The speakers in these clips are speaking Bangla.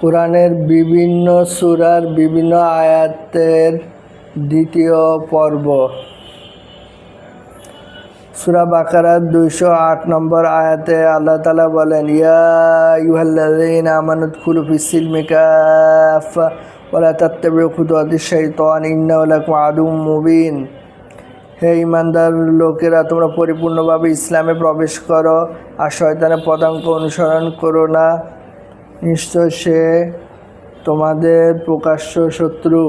কোরআনের বিভিন্ন সুরার বিভিন্ন আয়াতের দ্বিতীয় পর্ব। সুরা বাকারার দুইশো আট নম্বর আয়াতে আল্লাহ তালা বলেন, ইয়া ইউহাল্লাযীনা আমানু উদখুলু ফিস-সিলমি কাফা ওয়ালা তাত্তাবিউ খুতুওয়াতিশ শাইতান, ইন্নাহু লাকুম মুবিন। হে ইমানদার লোকেরা, তোমরা পরিপূর্ণভাবে ইসলামে প্রবেশ করো আর শয়তানের পদাঙ্ক অনুসরণ করো না। নিশ্চয় সে তোমাদের প্রকাশ্য শত্রু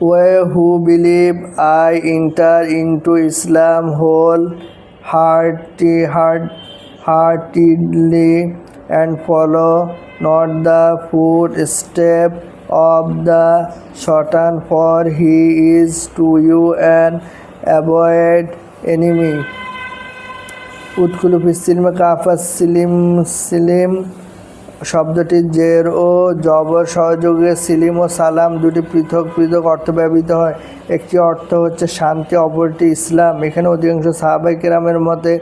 o ye who believe I enter into Islam whole hearty heart heartedly and follow not the footstep of the Satan, for he is to you and avoid enemy. উৎকুলু ফিসিলমে কাফা সিলিম সিলিম শব্দটি জের ও জবর সহযোগে সিলিম ও সালাম দুটি পৃথক পৃথক অর্থ ব্যবহৃত হয়। একটি অর্থ হচ্ছে শান্তি, অপরটি ইসলাম। এখানে অধিকাংশ সাহাবাই কেরামের মতে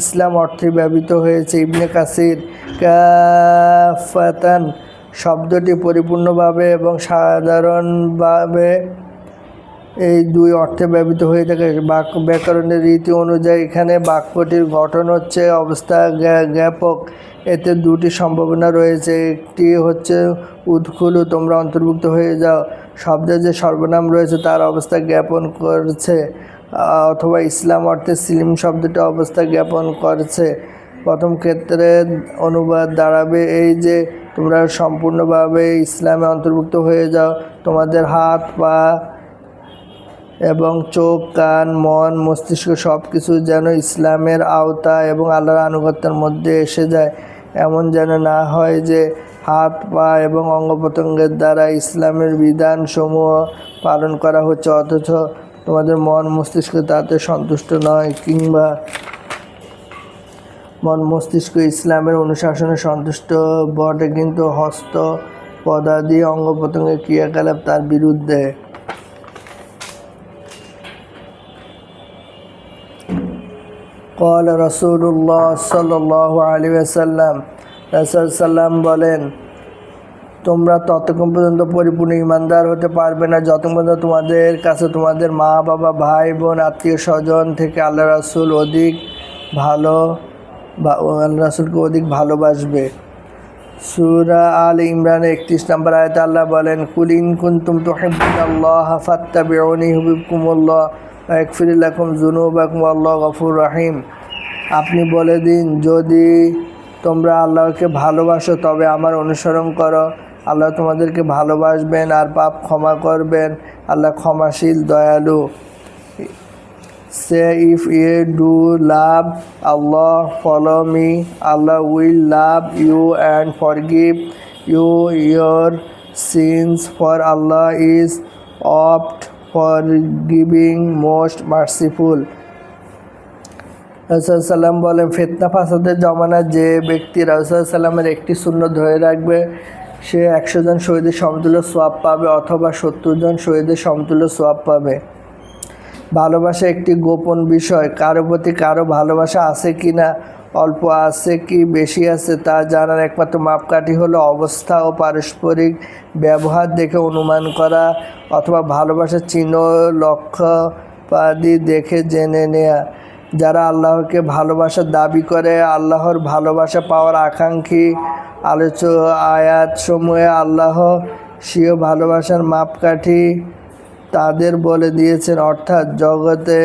ইসলাম অর্থে ব্যবহৃত হয়েছে। ইবনে কাসির, কাফাতান শব্দটি পরিপূর্ণভাবে এবং সাধারণভাবে এই দুই অর্থে ব্যবহৃত হয়ে থাকে। বাক্য ব্যাকরণের রীতি অনুযায়ী এখানে বাক্যটির গঠন হচ্ছে অবস্থা জ্ঞাপক এতে দুটি সম্ভাবনা রয়েছে। একটি হচ্ছে উৎকুলু, তোমরা অন্তর্ভুক্ত হয়ে যাও। শব্দের যে সর্বনাম রয়েছে তার অবস্থা জ্ঞাপন করছে অথবা ইসলাম অর্থে সিলিম শব্দটি অবস্থা জ্ঞাপন করছে। প্রথম ক্ষেত্রে অনুবাদ দাঁড়াবে এই যে, তোমরা সম্পূর্ণভাবে ইসলামে অন্তর্ভুক্ত হয়ে যাও। তোমাদের হাত, পা এবং চোখ, কান, মন, মস্তিষ্ক সব কিছু যেন ইসলামের আওতা এবং আল্লাহর আনুগত্যের মধ্যে এসে যায়। এমন যেন না হয় যে হাত, পা এবং অঙ্গ প্রত্যঙ্গের দ্বারা ইসলামের বিধানসমূহ পালন করা হচ্ছে, অথচ তোমাদের মন, মস্তিষ্ক তাতে সন্তুষ্ট নয় কিংবা মন, মস্তিষ্ক ইসলামের অনুশাসনে সন্তুষ্ট বটে, কিন্তু হস্ত, পদাদি অঙ্গ প্রত্যঙ্গের ক্রিয়াকলাপ তার বিরুদ্ধে। কল রসুল্লাহ সাল্লাহ রসুল সাল্লাম বলেন, তোমরা ততক্ষণ পর্যন্ত পরিপূর্ণ ইমানদার হতে পারবে না। যতক্ষণ পর্যন্ত তোমাদের কাছে তোমাদের মা, বাবা, ভাই, বোন, আত্মীয় স্বজন থেকে আল্লাহ রাসুল অধিক ভালো আল্লাহ রাসুলকে অধিক ভালোবাসবে। সুরা আল ইমরান একত্রিশ নম্বর আয়ত আল্লাহ বলেন কুলিন কুন্তুম তো আল্লাহ হাফাত্তা বেউনি হুবিব কুমল্লা লাকুম যুনুবাকুম, আল্লাহ গফুর রহিম। আপনি বলে দিন, যদি তোমরা আল্লাহকে ভালোবাসো, তবে আমার অনুসরণ করো। আল্লাহ তোমাদেরকে ভালোবাসবেন আর পাপ ক্ষমা করবেন। আল্লাহ ক্ষমাশীল, দয়ালু। সে if if do love, Allah follow me. Allah will love you and for forgive you your sins. For Allah is oft forgiving, most merciful সাল্লাম বলেন ফেতনা ফাসাদের জমানা যে ব্যক্তি সাল্লামের একটি শূন্য ধরে রাখবে সে একশো জন শহীদের সমতুল্য সোয়াব পাবে অথবা সত্তর জন শহীদের সমতুল্য সোয়াব পাবে। ভালোবাসা একটি গোপন বিষয় কারও প্রতি কারও ভালোবাসা আছে কি না অল্প আছে কি বেশি আছে তা জানার একমাত্র মাপকাঠি হলো অবস্থা ও পারস্পরিক ব্যবহার দেখে অনুমান করা অথবা ভালোবাসার চিহ্ন লক্ষ্যপাদি দেখে জেনে নেয়া। যারা আল্লাহকে ভালোবাসার দাবি করে, আল্লাহর ভালোবাসা পাওয়ার আকাঙ্ক্ষী আলোচ আয়াত সমূহে আল্লাহ স্বীয় ভালোবাসার মাপকাঠি তাদের বলে দিয়েছেন। অর্থাৎ জগতে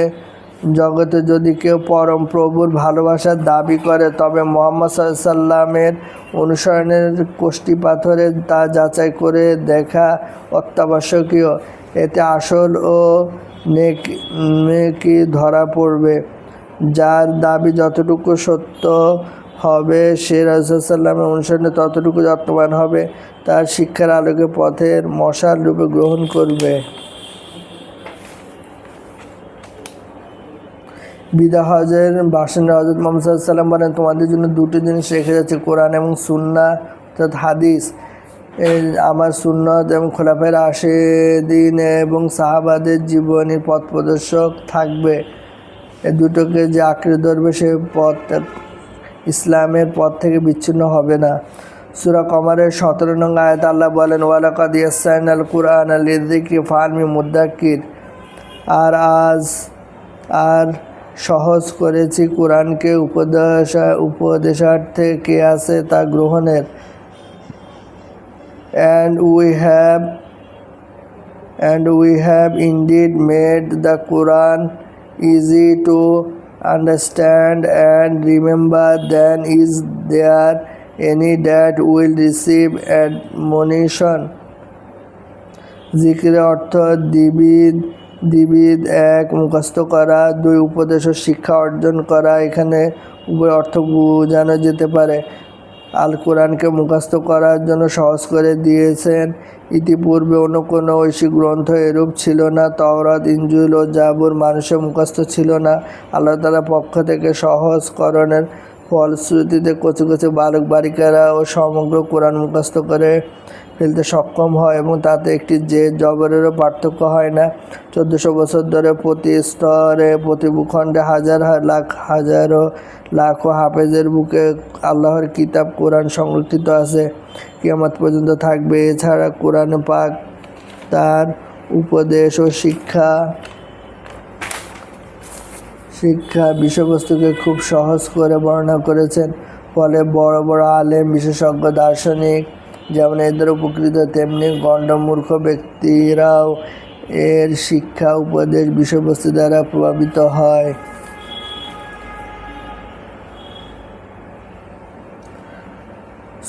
জগতে যদি কেউ পরম প্রভুর ভালোবাসার দাবি করে, তবে মোহাম্মদ সাল্লামের অনুসরণের কোষ্টি পাথরে তা যাচাই করে দেখা অত্যাবশ্যকীয়। এতে আসল ও নেকি ধরা পড়বে। যার দাবি যতটুকু সত্য হবে, সে রাজুসাল্লামের অনুসরণে ততটুকু যত্নবান হবে, তার শিক্ষার আলোকে পথের মশাল রূপে গ্রহণ করবে। বিদা হজের বাসিন্দা হজরত মোহাম্মদ সাল্লাম বলেন, তোমাদের জন্য দুটি জিনিস রেখে যাচ্ছে, কোরআন এবং সুন্না, অর্থাৎ হাদিস। আমার সুন্নত এবং খোলাফের আশে দিন এবং সাহাবাদের জীবনী পথ প্রদর্শক থাকবে। এ দুটোকে যে আঁকড়ে ধরবে, সে পথ ইসলামের পথ থেকে বিচ্ছিন্ন হবে না। সুরা কমারের সতেরো নং আয়াত আল্লাহ বলেন, ওয়ালাকাদ ইয়াসাইন আল কুরআন আল ইদ্দিকি ফালমি মুদ্দাকির আর আজ, আর সহজ করেছি কোরআনকে উপদেশা, উপদেশার্থে কে আছে তা গ্রহণের। And we have and we have indeed made the Quran easy to understand and remember then is there any that will receive admonition জিকিরের অর্থ দিবিদ দিবিদ এক, মুখস্থ করা, দুই, উপদেশ শিক্ষা অর্জন করা, এখানে উভয় অর্থ বোঝানো যেতে পারে। আল কোরআনকে মুখস্থ করার জন্য সহজ করে দিয়েছেন। ইতিপূর্বে অন্য কোনো ঐশী গ্রন্থ এরূপ ছিল না। তওরাত ইঞ্জুল ও জাবুর মানুষের মুখস্থ ছিল না। আল্লাহ তালার পক্ষ থেকে সহজকরণের ফলশ্রুতিতে কচু কচু বালক বালিকারা ও সমগ্র কোরআন মুখস্থ করে ফেলতে সক্ষম হয় এবং তাতে একটি যে জবরেরও পার্থক্য হয় না। চোদ্দোশো বছর ধরে প্রতি স্তরে, প্রতি ভূখণ্ডে হাজার লাখ, হাজারো লাখো হাফেজের বুকে আল্লাহর কিতাব, কোরআন সংরক্ষিত আছে। কিয়ামত পর্যন্ত থাকবে। এছাড়া কোরআন পাক তার উপদেশ ও শিক্ষা শিক্ষা বিষয়বস্তুকে খুব সহজ করে বর্ণনা করেছেন। ফলে বড় বড় আলেম, বিশেষজ্ঞ, দার্শনিক যেমন এদের উপকৃত, তেমনি গণ্ডমূর্খ ব্যক্তিরাও এর শিক্ষা উপদেশ বিষয়বস্তু দ্বারা প্রভাবিত হয়।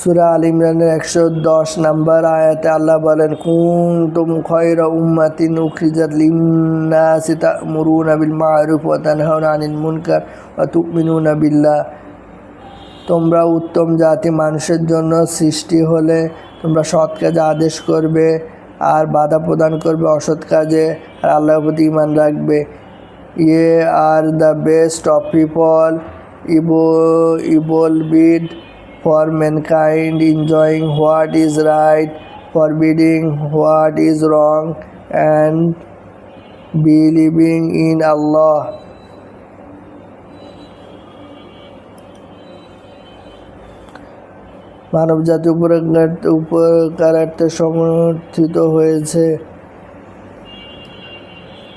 সুরা আল ইমরানের একশো দশ নম্বর আয়াতে আল্লাহ বলেন, কুনতুম খয়রা উম্মাতিন উখরিজাত লিন্নাসি তা'মুরুনা বিল মা'রুফ ওয়া তানহাউনা আনিল মুনকার ওয়া তু'মিনুনা বিল্লাহ। তোমরা উত্তম জাতি, মানুষের জন্য সৃষ্টি হলে তোমরা সৎ কাজে আদেশ করবে আর বাধা প্রদান করবে অসৎ কাজে আর আল্লাহর প্রতি ইমান রাখবে। Ye are the best of people, ইবো, evolved for mankind enjoying what is right, forbidding what is wrong, and believing in Allah. মানবজাতি উপকার উপকারার্থে সমর্থিত হয়েছে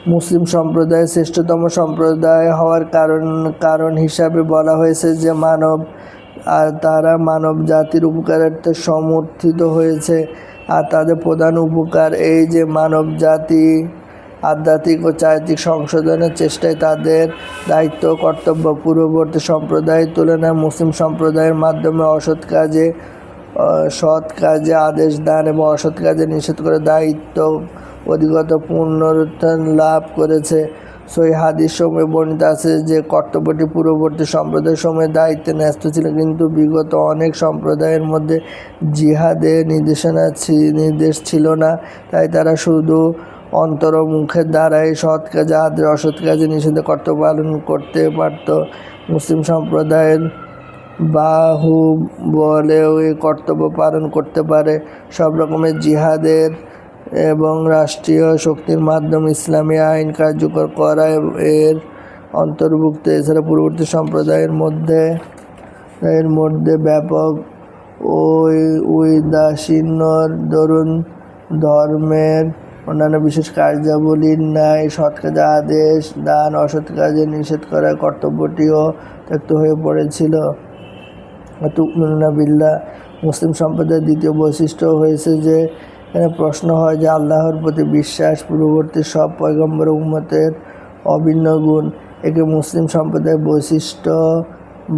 মুসলিম সম্প্রদায় শ্রেষ্ঠতম সম্প্রদায় হওয়ার কারণ কারণ হিসাবে বলা হয়েছে যে মানব আর তারা মানব জাতির উপকারার্থে সমর্থিত হয়েছে। আর তাদের প্রধান উপকার এই যে মানব জাতি আধ্যাত্মিক ও চারিত্রিক সংশোধনের চেষ্টায় তাদের দায়িত্ব, কর্তব্য পূর্ববর্তী সম্প্রদায়ের তুলনায় মুসলিম সম্প্রদায়ের মাধ্যমে অসৎ কাজে সৎ কাজে আদেশ দান এবং অসৎ কাজে নিষেধ করে দায়িত্ব অধিগত পুনরুত্থান লাভ করেছে। সই হাদিস সময় বর্ণিত আছে যে, কর্তব্যটি পূর্ববর্তী সম্প্রদায়ের সময় দায়িত্বে ন্যস্ত ছিল, কিন্তু বিগত অনেক সম্প্রদায়ের মধ্যে জিহাদের নির্দেশনা নির্দেশ ছিল না। তাই তারা শুধু অন্তর মুখের দ্বারাই সৎ কাজে আদের অসৎ কাজে নিষেধে কর্তব্য পালন করতে পারত। মুসলিম সম্প্রদায়ের বাহু বলেও এই কর্তব্য পালন করতে পারে। সব রকমের জিহাদের এবং রাষ্ট্রীয় শক্তির মাধ্যমে ইসলামী আইন কার্যকর করা এর অন্তর্ভুক্ত। এছাড়া পূর্ববর্তী সম্প্রদায়ের মধ্যে, এর মধ্যে ব্যাপক ওই উদাসীন্য দরুন ধর্মের অন্যান্য বিশেষ কার্যাবলীর ন্যায় সৎ কাজে আদেশ, দান, অসৎ কাজে নিষেধ করার কর্তব্যটিও ত্যক্ত হয়ে পড়েছিল। তুকমিনা বিল্লাহ, মুসলিম সম্প্রদায়ের দ্বিতীয় বৈশিষ্ট্য হয়েছে যে এখানে প্রশ্ন হয় যে আল্লাহর প্রতি বিশ্বাস পূর্ববর্তী সব পয়গম্বর উম্মতের অভিন্ন গুণ। একে মুসলিম সম্প্রদায়ের বৈশিষ্ট্য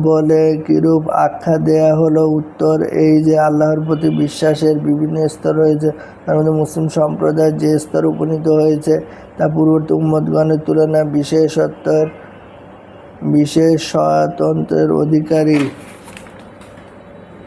বলে কিরূপ আখ্যা দেয়া হলো? উত্তর এই যে আল্লাহর প্রতি বিশ্বাসের বিভিন্ন স্তর রয়েছে। তার মধ্যে মুসলিম সম্প্রদায় যে স্তর উপনীত হয়েছে, তা পূর্ববর্তী উম্মতগণের তুলনায় বিশেষত্বের বিশেষ স্বাতন্ত্র্যের অধিকারী।